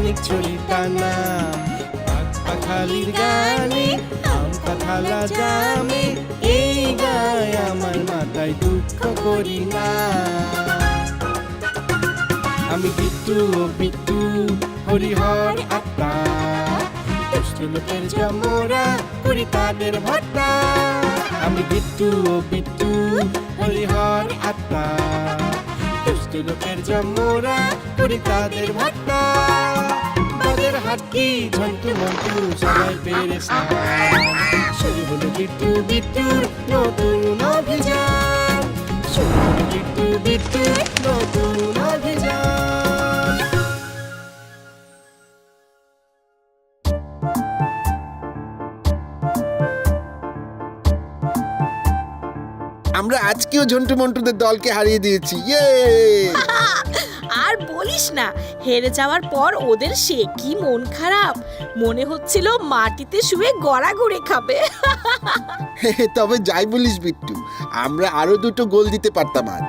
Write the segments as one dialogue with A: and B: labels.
A: খানিক ছড়ি টানা পাক পাখালির গানে আম কাঁঠালা জামে এই গায় আমার মাথায় দুঃখ করি না আমি বিট্টু ও বিট্টু হরিহর আত্মা দুষ্ট লোকের জমরা করি তাদের ভর্তা আমি বিট্টু ও বিট্টু হরিহর আত্মা দুষ্ট লোকের জমরা করি তাদের তাদের হাটকি ঝন্টু মন্টু, সবাই পেরেছে। শুরু হলো বিট্টু বিট্টুর নতুন অভিযান। শুরু হলো বিট্টু বিট্টুর নতুন
B: ঝন্টু মন্টুদের দলকে হারিয়ে দিয়েছি। ইয়ে!
C: আর বলিস না হেরে যাওয়ার পর ওদের সে কি মন খারাপ? মনে হচ্ছিল মাটিতে শুয়ে গড়া গড়াগড়ি খাবে।
B: তবে যাই বলিস বিট্টু আমরা আরও দুটো গোল দিতে পারতাম আজ।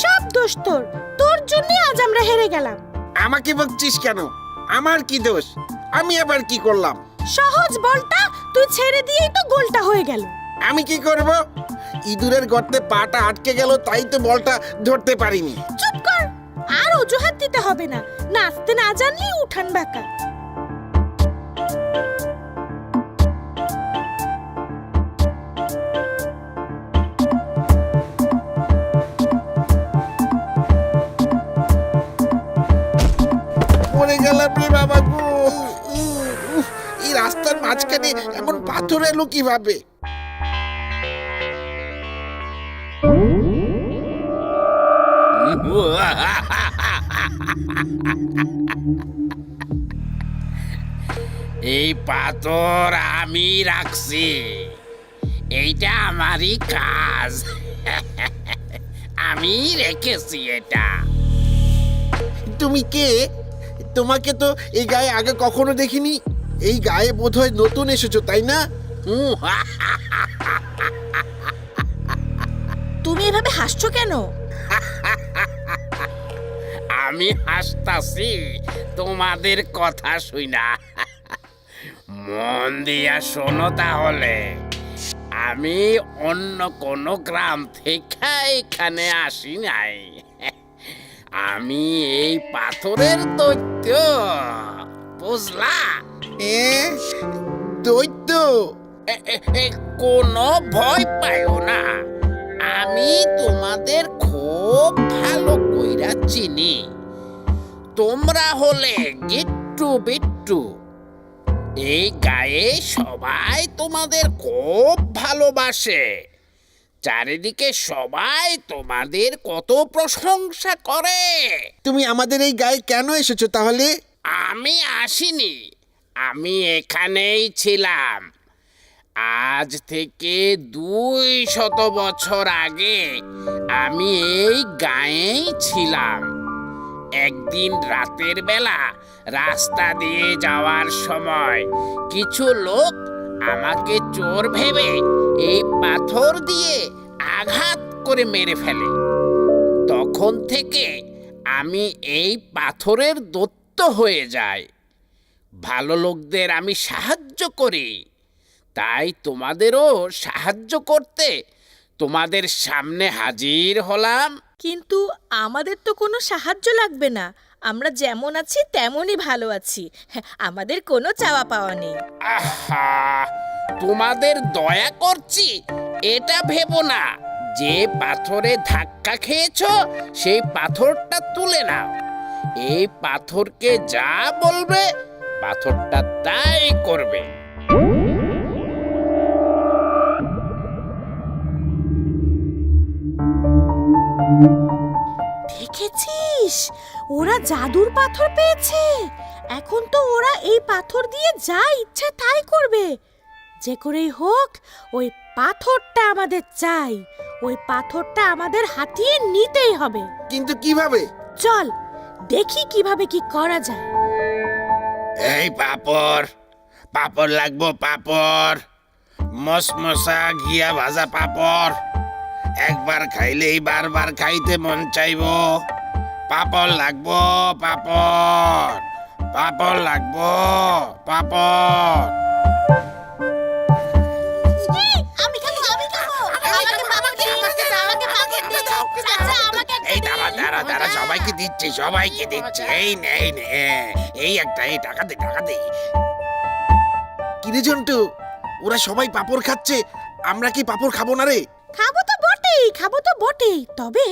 C: সব দোষ তোর। তোর জন্য আজ আমরা হেরে গেলাম।
B: আমাকে বকছিস কেন? আমার কি দোষ? আমি আবার কি করলাম?
C: সহজ বলটা তুই ছেড়ে দিয়েই তো গোলটা হয়ে গেল।
B: আমি কি করব? ইঁদুরের গর্তে পাটা আটকে গেল তাই তো বলটা ধরতে পারিনি।
C: চুপ কর আর অজুহাত দিতে হবে না। নাচতে না জানলে উঠান বাঁকা।
B: পড়ে গেলাম রে বাবা। মাঝখানে এমন পাথর এলো কীভাবে?
D: এই পাথর আমি রাখছি। এইটা আমারই কাজ। আমি রেখেছি এটা।
B: তুমি কে? তোমাকে তো এই গায়ে আগে কখনো দেখিনি। এই গায়ে বোধহয় নতুন এসেছ তাই না?
D: হুম,
C: তুমি এভাবে হাসছো কেন?
D: আমি হাসতাছি তোমাদের কথা শুইনা মন দিয়া শোনো তাহলে। আমি অন্য কোনো গ্রাম থেকে এখানে আসি নাই। আমি এই পাথরের দৈত্য বুঝলা?
B: এ দৈত্য
D: কোনো ভয় পাইও না। আমি তোমাদের খুব ভালো কইরা চিনি। তোমরা হলে গিট্টু বিট্টু। এই গায়ে সবাই তোমাদের খুব ভালোবাসে। চারিদিকে সবাই তোমাদের কত প্রশংসা করে।
B: তুমি আমাদের এই গায়ে কেন এসেছ তাহলে?
D: আমি আসিনি। আমি এখানেই ছিলাম। আজ থেকে দুই শত বছর আগে আমি এই গায়েই ছিলাম। একদিন রাতের বেলা রাস্তা দিয়ে যাওয়ার সময় কিছু লোক আমাকে চোর ভেবে এই পাথর দিয়ে আঘাত করে মেরে ফেলে। তখন থেকে আমি এই পাথরের দত্ত হয়ে যাই। ভালো লোকদের আমি সাহায্য করি। তাই তোমাদেরও সাহায্য করতে তোমাদের সামনে হাজির হলাম।
C: কিন্তু আমাদের তো কোনো সাহায্য লাগবে না। আমরা যেমন আছি তেমনই ভালো আছি। হ্যাঁ, আমাদের কোনো চাওয়া পাওয়া নেই।
D: আহা তোমাদের দয়া করছি এটা ভেবো না। যে পাথরে ধাক্কা খেয়েছো সেই পাথরটা তুলে নাও। এই পাথরকে যা বলবে পাথরটা তাই করবে।
C: দেখেছিস? ওরা জাদুর পাথর পেয়েছে। এখন তো ওরা এই পাথর দিয়ে যা ইচ্ছে তাই করবে। যে করেই হোক ওই পাথরটা আমাদের চাই। ওই পাথরটা আমাদের হাতিয়ে নিতেই হবে।
B: কিন্তু কীভাবে?
C: চল দেখি কীভাবে কি করা যায়।
D: এই পাপড় পাপড় লাগবো, পাপড়। মশমশা ঘিয়া ভাজা পাপড়।
E: একবার খাইলেই বারবার খাইতে মন চাইব। পাপড় লাগবো, পাপড় পাপড় লাগবো, পাপড়। দাঁড়া সবাইকে দিচ্ছি সবাইকে দিচ্ছি। এই নে এই নে এই একটা এই টাকা দে টাকা দে।
B: কিরে জন্টু ওরা সবাই পাপড় খাচ্ছে আমরা কি পাপড় খাব না রে?
C: খাব তো বটেই খাব তো বটেই তবে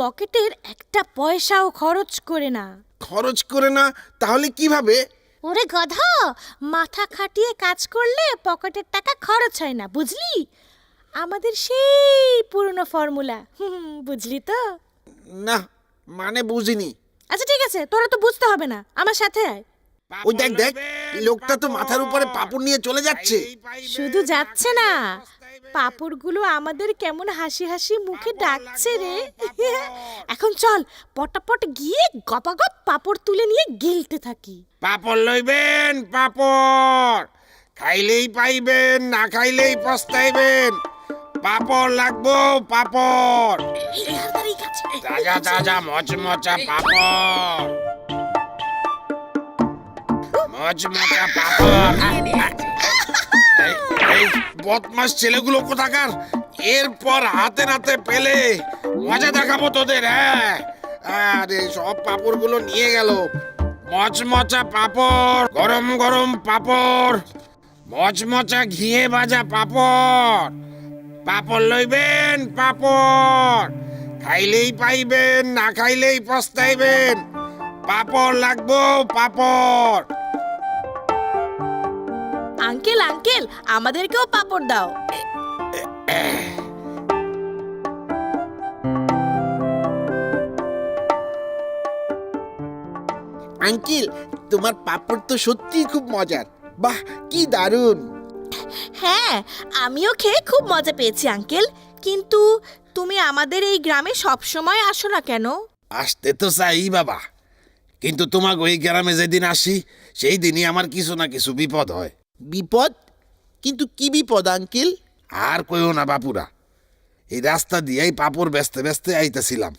C: পকেটের একটা পয়সাও খরচ করে না।
B: খরচ করে না? তাহলে কীভাবে?
C: ওরে গধা মাথা খাটিয়ে কাজ করলে পকেটের টাকা খরচ হয় না বুঝলি? আমাদের সেই পুরনো ফর্মুলা বুঝলি তো?
B: না মানে বুঝিনি।
C: আচ্ছা ঠিক আছে তোরা তো বুঝতে হবে না আমার সাথে আয়।
B: ওই দেখ দেখ লোকটা তো মাথার উপরে পাপড় নিয়ে চলে যাচ্ছে।
C: শুধু যাচ্ছে না পাপড়গুলো আমাদের কেমন হাসি হাসি মুখে ডাকছে রে। এখন চল পটাপট গিয়ে গপাগপ পাপড় তুলে নিয়ে গিলতে থাকি।
E: পাপড় লইবেন পাপড়। খাইলেই পাইবেন না খাইলেই পস্তাইবেন। পাপড় লাগবো পাপড়। তাজা তাজা মচমচা পাপড়। মচমচা পাপড়। এই- বদমাস ছেলেগুলো কোথাকার? এরপর হাতে নাতে পেলে মজা দেখাবো তোদের হ্যাঁ। আরে সব পাপড়গুলো নিয়ে গেল। মচমচা পাপড় গরম গরম পাপড়। মচমচা ঘিয়ে ভাজা পাপড়। পাপড় লইবেন পাপড়। খাইলেই পাইবেন না খাইলেই পস্তাইবেন। পাপড় লাগবো পাপড়।
C: আঙ্কেল আঙ্কেল আমাদেরকেও পাপড় দাও।
B: আঙ্কেল তোমার পাপড় তো সত্যিই খুব মজার। বাহ কি দারুণ।
C: হ্যাঁ আমিও খেয়ে খুব মজা পেয়েছি আঙ্কেল। কিন্তু তুমি আমাদের এই গ্রামে সব সময় আসো না কেন?
E: আসতে তো চাই বাবা। কিন্তু তোমাকে ওই গ্রামে যেদিন আসি সেই দিনই আমার কিছু না কিছু বিপদ হয়।
B: বিপদ? কিন্তু কি বিপদ আঙ্কেল?
E: আর কইও না বাপুরা। এই রাস্তা দিয়েই পাপড় বেচতে বেচতে আইতেছিলাম।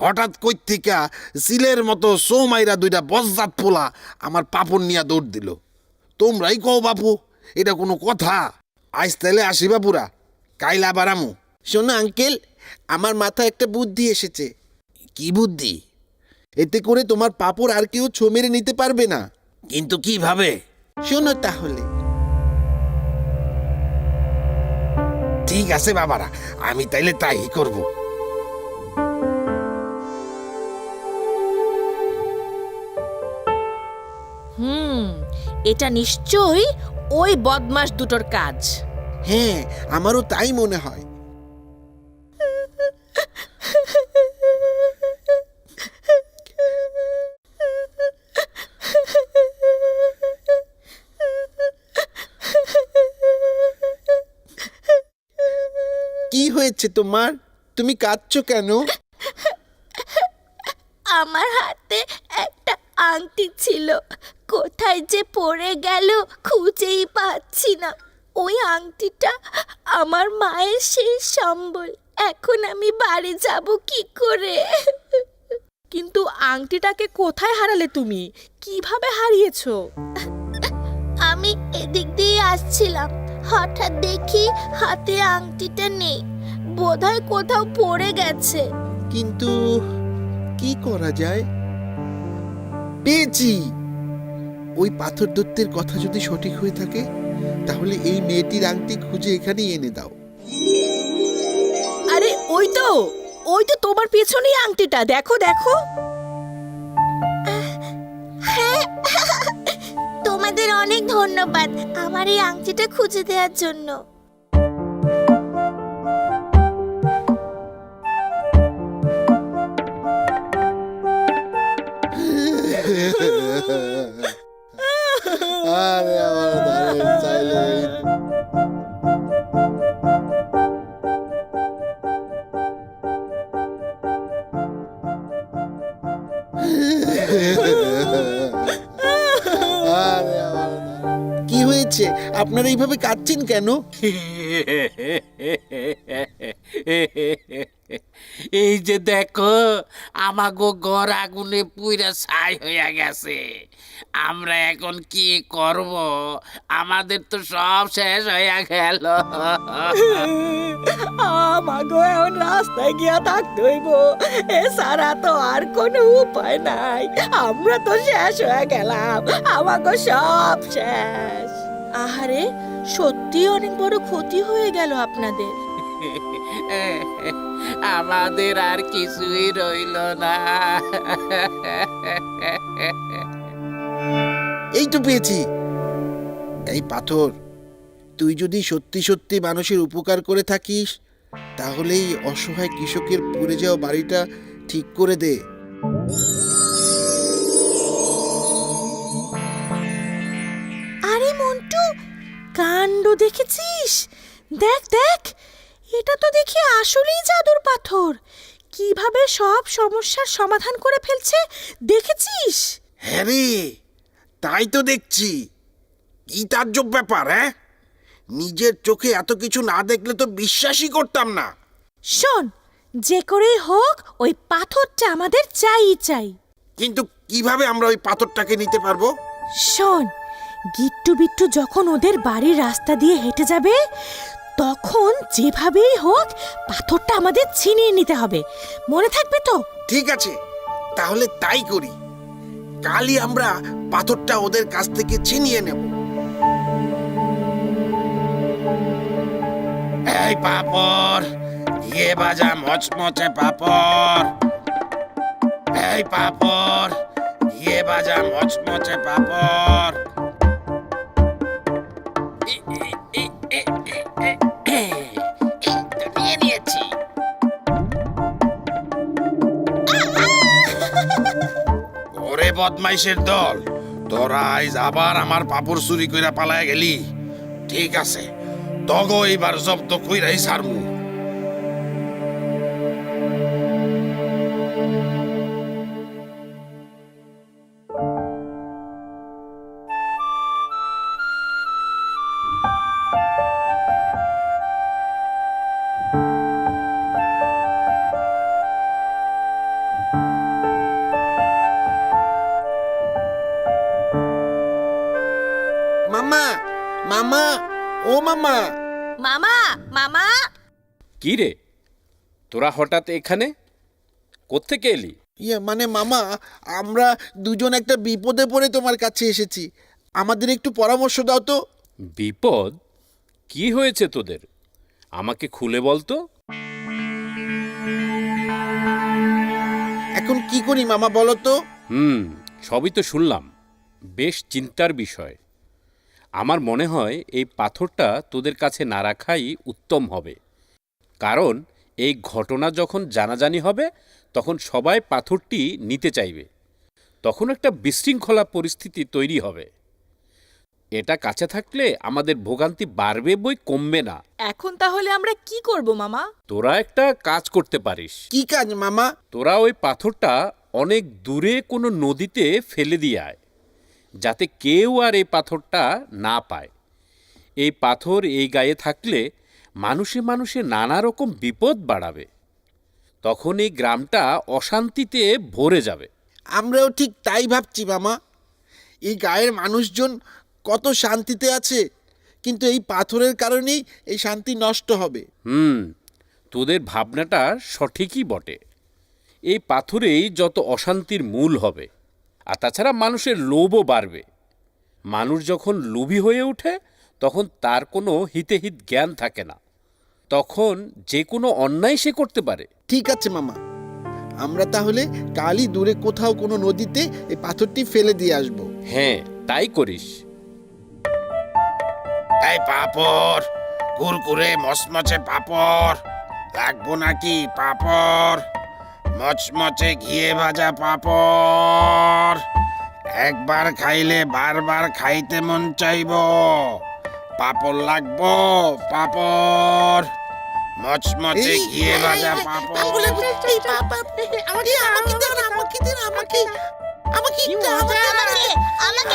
E: হঠাৎ কই থেকে সিলের মতো সৌমাইরা দুইটা বজ্জাত পোলা আমার পাপড় নিয়ে দৌড় দিল। তোমরাই কও বাপু। এটা কোনো কথা। আজ তাইলে আসি বাপুরা কাইলা বারামু
B: শোনো আঙ্কেল আমার মাথায় একটা বুদ্ধি এসেছে।
E: কি বুদ্ধি?
B: এতে করে তোমার পাপড় আর কেউ ছো মেরে নিতে পারবে না।
E: কিন্তু কীভাবে?
B: শোনো তাহলে।
E: ঠিক আছে বাবারা আমি তাইলে তাই করব।
C: হুম এটা নিশ্চয়ই ওই বদমাস দুটোর কাজ।
B: হ্যাঁ আমারও তাই মনে হয়। কি হয়েছে তোমার? তুমি কাঁদছো কেন?
C: আমার আংটি ছিল। কোথায় যে পড়ে গেল খুঁজেই পাচ্ছি না। ওই আংটিটা আমার মায়ের সেই সম্বল। এখন আমি বাড়ি যাব কি করে? কিন্তু আংটিটাকে কোথায় হারালে তুমি? কীভাবে হারিয়েছো? আমি এদিক দিয়ে আসছিলাম। হঠাৎ দেখি হাতে আংটিটা নেই। বোধহয় কোথাও পড়ে গেছে।
B: কিন্তু কি করা যায়? পেয়েছি। ওই পাথর দত্তের কথা যদি সঠিক হয়ে থাকে তাহলে এই মেয়েটির আংটি খুঁজে এখানে এনে দাও।
C: আরে ওই তো ওই তো তোমার পেছনেই আংটিটা দেখো দেখো। হ্যাঁ। তোমাদের অনেক ধন্যবাদ আমার এই আংটিটা খুঁজে দেওয়ার জন্য।
B: আরে আমার দারুণ সাইলেন্ট। কি হয়েছে? আপনারা এইভাবে কাঁদছেন কেন?
D: এই যে দেখো আমাগো ঘর আগুনে পুইরা ছাই হইয়া গেছে। আমরা এখন কি করব? আমাদের তো সব শেষ হইয়া গেল।
C: আমাগো এখন রাস্তায় গিয়া থাকতে হইব। এছাড়া তো আর কোনো উপায় নাই। আমরা তো শেষ হয়ে গেলাম। আমাগো সব শেষ। আহারে সত্যি অনেক বড় ক্ষতি হয়ে গেল আপনাদের।
D: আমাদের আর কিছুই রইল না।
B: এই তো পেয়েছি। এই পাথর তুই যদি সত্যি সত্যি মানুষের উপকার করে থাকিস তাহলে এই অসহায় কৃষকের পুড়ে যাওয়া বাড়িটা ঠিক করে দে।
C: আরে মন্টু কাণ্ড দেখেছিস? দেখ দেখ এটা তো দেখি আসলেই জাদুর পাথর। কীভাবে সব সমস্যার সমাধান করে ফেলছে দেখেছিস?
E: হ্যাঁ রে তাই তো দেখছি। কি তাজ্জব ব্যাপার হ্যাঁ? নিজের চোখে এত কিছু না দেখলে তো বিশ্বাসই করতাম না।
C: শোন যে করেই হোক ওই পাথরটা আমাদের চাই চাই।
E: কিন্তু কীভাবে আমরা ওই পাথরটাকে নিতে পারব?
C: শোন গিট্টু বিট্টু যখন ওদের বাড়ির রাস্তা দিয়ে হেঁটে যাবে তখন যেভাবেই হোক পাথরটা আমাদের ছিনিয়ে নিতে হবে। মনে থাকবে তো?
E: ঠিক আছে, তাহলে তাই করি। কালই আমরা পাথরটা ওদের কাছ থেকে ছিনিয়ে নেব। এই পাপড় গিয়ে বাজা মচমচে পাপড়। এই পাপড় গিয়ে বাজা মচমচে পাপড়। বদমাইশের দল। তোরা আইজ আবার আমার পাপড় চুরি কইরা পালায় গেলি। ঠিক আছে, তগো এইবার জব্দ কইরাই সারমু
B: মামা। মামা মামা।
F: কি রে? তোরা হঠাৎ এখানে? কোত্থেকে এলি?
B: ইয়ে মানে মামা আমরা দুজন একটা বিপদে পড়ে তোমার কাছে এসেছি। আমাদের একটু পরামর্শ দাও তো।
F: বিপদ? কি হয়েছে তোদের? আমাকে খুলে বলতো
B: এখন কি করি মামা বলো তো?
F: হুম সবই তো শুনলাম। বেশ চিন্তার বিষয়। আমার মনে হয় এই পাথরটা তোদের কাছে না রাখাই উত্তম হবে। কারণ এই ঘটনা যখন জানাজানি হবে তখন সবাই পাথরটি নিতে চাইবে। তখন একটা বিশৃঙ্খলা পরিস্থিতি তৈরি হবে। এটা কাছে থাকলে আমাদের ভোগান্তি বাড়বে বই কমবে না।
C: এখন তাহলে আমরা কি করব মামা?
F: তোরা একটা কাজ করতে পারিস।
B: কি কাজ মামা?
F: তোরা ওই পাথরটা অনেক দূরে কোনো নদীতে ফেলে দিয়ে আয়। যাতে কেউ আর এই পাথরটা না পায়। এই পাথর এই গায়ে থাকলে মানুষে মানুষে নানা রকম বিপদ বাড়াবে। তখন এই গ্রামটা অশান্তিতে ভরে যাবে।
B: আমরাও ঠিক তাই ভাবছি মামা। এই গায়ের মানুষজন কত শান্তিতে আছে কিন্তু এই পাথরের কারণেই এই শান্তি নষ্ট হবে।
F: হুম তোদের ভাবনাটা সঠিকই বটে। এই পাথরেই যত অশান্তির মূল হবে। আর তাছাড়া মানুষের লোভও বাড়বে। মানুষ যখন লোভী হয়ে ওঠে তখন তার কোনো হিতেহিত জ্ঞান থাকে না। তখন যে কোনো অন্যায় সে করতে পারে।
B: ঠিক আছে মামা। আমরা তাহলে কালই দূরে কোথাও কোনো নদীতে এই পাথরটি ফেলে দিয়ে আসব।
F: হ্যাঁ তাই করিস।
E: এই পাপড় কুরকুরে মচমচে পাপড় লাগবো নাকি পাপড়? মচমচে ঘিয়ে ভাজা পাপড়। একবার খাইলে বারবার খাইতে মন চাইব। পাপড় লাগবো পাপড়। মচমচে ঘিয়ে ভাজা পাপড়।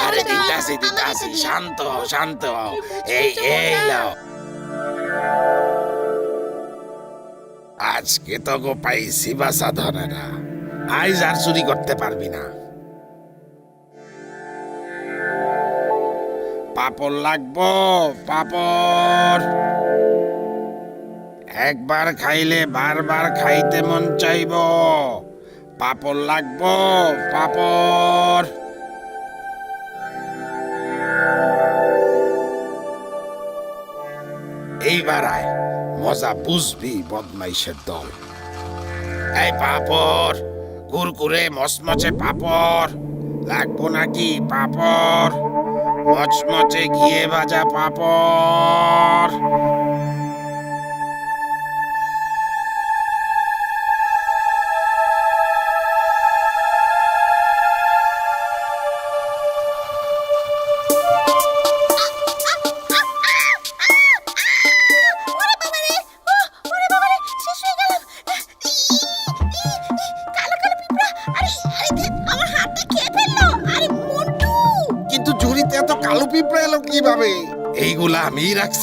E: আরে। শান্ত হও, শান্ত হও। এই এই লাও আজকে তো গো পাইছি বাসা ধনেরা আইজ আর চুরি করতে পারবি না। পাপড় লাগবো, পাপড়। একবার খাইলে বারবার খাইতে মন চাইব। পাপড় লাগবো, পাপড়। এইবার আয়। মজা বুঝবি বদমাইশের দল এই পাপড়, কুরকুরে, মচমচে পাপড়। লাগবো নাকি পাপড়? মচমচে ঘিয়ে ভাজা পাপড়।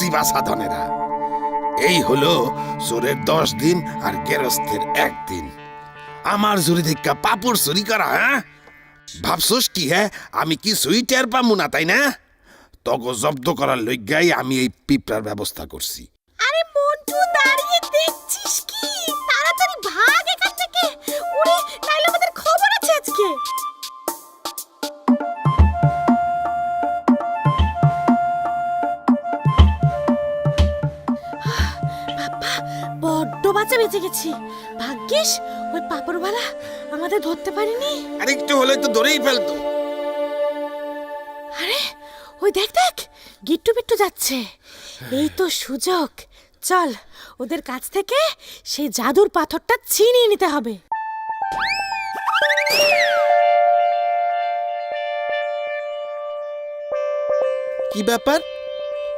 E: আমি সাধনেরা এই হলো চোরের দশ দিন আর গেরস্থের একদিন আমার জুরি দেখা পাপড় চুরি করা হ্যাঁ? ভাবছোস কি হ্যাঁ? আমি কি সুইটার পামু না, তাই না? তগ জব্দ করার লজ্ঞাই আমি এই পিঁপড়ার ব্যবস্থা করছি।
C: বাঁচা বেঁচে গেছি। ভাগ্যিস ওই পাপড়ওয়ালা আমাদের ধরতে পারিনি।
D: আর একটু হলে তো ধরেই ফেলতো।
C: আরে ওই দেখ দেখ গিট্টু বিট্টু যাচ্ছে। এই তো সুযোগ। চল ওদের কাছ থেকে সেই জাদুর পাথরটা ছিনিয়ে নিতে হবে।
B: কি ব্যাপার?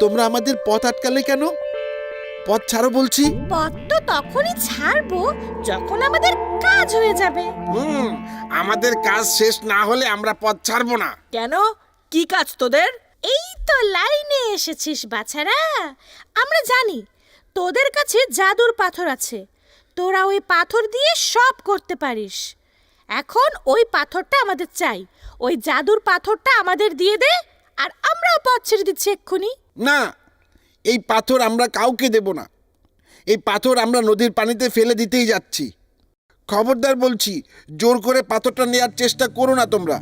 B: তোমরা আমাদের পথ আটকালে কেন? পথ ছাড়ো বলছি।
C: পথ তো তখনই ছাড়বো যখন আমাদের কাজ হয়ে যাবে।
D: হুম আমাদের কাজ শেষ না হলে আমরা পথ ছাড়বো না।
C: কেন? কি কাজ তোদের? এই তো লাইনে এসেছিস বাছারা। আমরা জানি তোদের কাছে জাদুর পাথর আছে। তোরা ওই পাথর দিয়ে সব করতে পারিস। এখন ওই পাথরটা আমাদের চাই। ওই জাদুর পাথরটা আমাদের দিয়ে দে আর আমরাও পথ ছেড়ে দিচ্ছি এক্ষুনি।
B: না এই পাথর আমরা কাউকে দেব না। এই পাথর আমরা নদীর পানিতে ফেলে দিতেই যাচ্ছি। খবরদার বলছি জোর করে পাথরটা নেওয়ার চেষ্টা করো না তোমরা।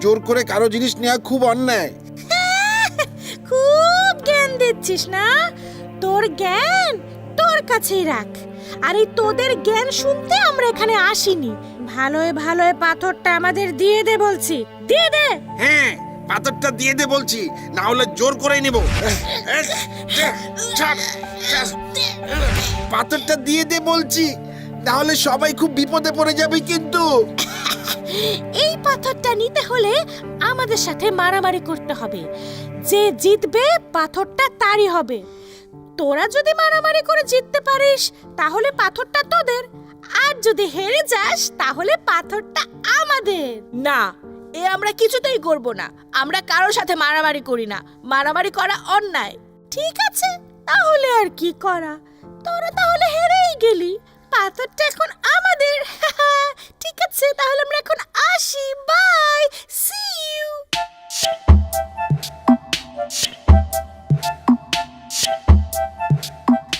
B: জোর করে কারও জিনিস নেওয়া খুব অন্যায়।
C: খুব জ্ঞান দিচ্ছিস না? তোর জ্ঞান তোর কাছেই রাখ। আর এই তোদের জ্ঞান শুনতে আমরা এখানে আসিনি। ভালোয় ভালোয় পাথরটা আমাদের দিয়ে দে বলছি। দিয়ে দে!
D: হ্যাঁ পাথরটা দিয়ে দে বলছি না হলে জোর করে নেব।
B: পাথরটা দিয়ে দে বলছি তাহলে সবাই খুব বিপদে পড়ে যাবে কিন্তু।
C: এই পাথরটা নিতে হলে আমাদের সাথে মারামারি করতে হবে। যে জিতবে পাথরটা তারই হবে। তোরা যদি মারামারি করে জিততে পারিস তাহলে পাথরটা তোদের। আর যদি হেরে যাস তাহলে পাথরটা আমাদের। না এ আমরা কিছুতেই করব না। আমরা কারোর সাথে মারামারি করি না। মারামারি করা অন্যায়। ঠিক আছে, তাহলে আর কি করা? তোরা তাহলে হেরেই গেলি। পাথরটা এখন আমাদের। ঠিক আছে, তাহলে আমরা এখন আসি। বাই সি ইউ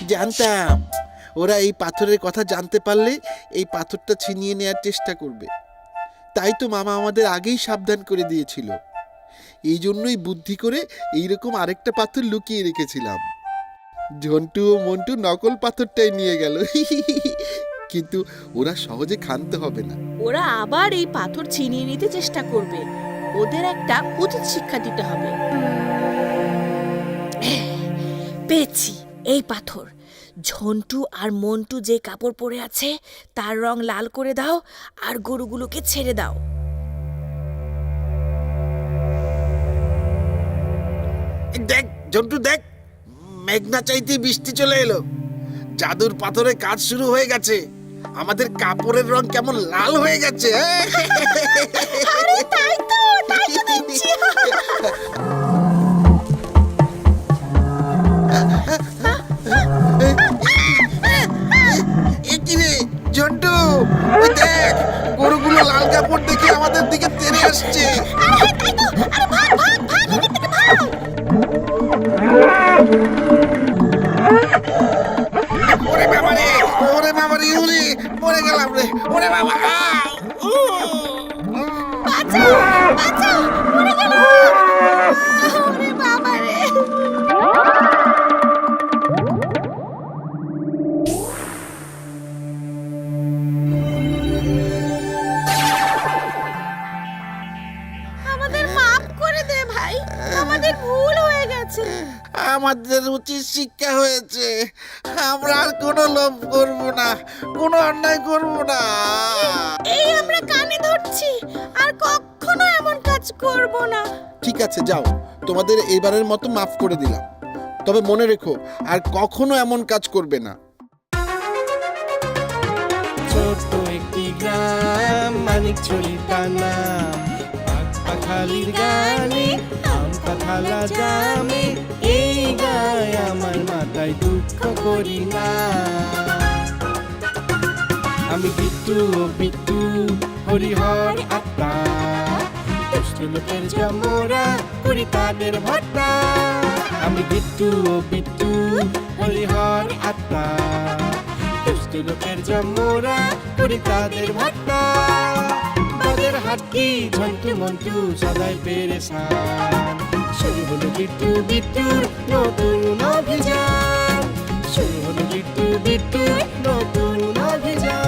B: জানতাম। ওরা এই পাথরের কথা জানতে পারলে এই পাথরটা ছিনিয়ে নেওয়ার চেষ্টা করবে। তাই তো মামা আমাদের আগেই সাবধান করে দিয়েছিল। এই জন্যই বুদ্ধি করে এইরকম আরেকটা পাথর লুকিয়ে রেখেছিলাম। ঝন্টু ও মন্টু নকল পাথরটাই নিয়ে গেল। কিন্তু ওরা সহজে ক্ষান্ত হবে না।
C: ওরা আবার এই পাথর ছিনিয়ে নিতে চেষ্টা করবে। ওদের একটা উচিত শিক্ষা দিতে হবে। পেয়েছি এই পাথর। ঝন্টু আর মন্টু যে কাপড় পরে আছে তার রং লাল করে দাও আর গরুগুলোকে ছেড়ে দাও।
D: দেখ ঝন্টু দেখ মেঘনা চাইতে বৃষ্টি চলে এলো। জাদুর পাথরে কাজ শুরু হয়ে গেছে।
B: আমাদের কাপড়ের রং কেমন লাল হয়ে গেছে হ্যাঁ?
C: আরে তাই তো তাই তো
B: ওই দেখ, গরুগুলো লাল কাপড় দেখে আমাদের দিকে তেড়ে আসছে। ওরে বাবা রে ওরে বাবা রে ওরে মরে গেলাম রে, ওরে বাবা
C: আমাদের
B: উচিত শিক্ষা হয়েছে। আমরা আর কোনো লোভ করব না কোনো অন্যায় করব না।
C: এই আমরা কানে ধরছি আর কখনো এমন কাজ করব না।
B: ঠিক আছে যাও। তোমাদের এবারের মতো মাফ করে দিলাম। তবে মনে রেখো আর কখনো এমন কাজ করবে না।
A: ছোট্ট একটি গ্রাম মানিক ছড়ি নাম পাক পাখালির গানে আম জামে। করি না। আমি বিট্টু ও বিট্টু হরিহর আত্মা। দুষ্ট লোকের জমরা করি তাদের ভট্টা। আমি বিট্টু ও বিট্টু হরিহর আত্মা। দুষ্ট লোকের জমরা করি তাদের ভট্টা। বাদের হাটকি ঝন্টু মন্টু সদাই পেরেছান শুরু হলো বিট্টু বিট্টুর নতুন অভিযান। চুল বিটু বিটু নতুন অভিযান।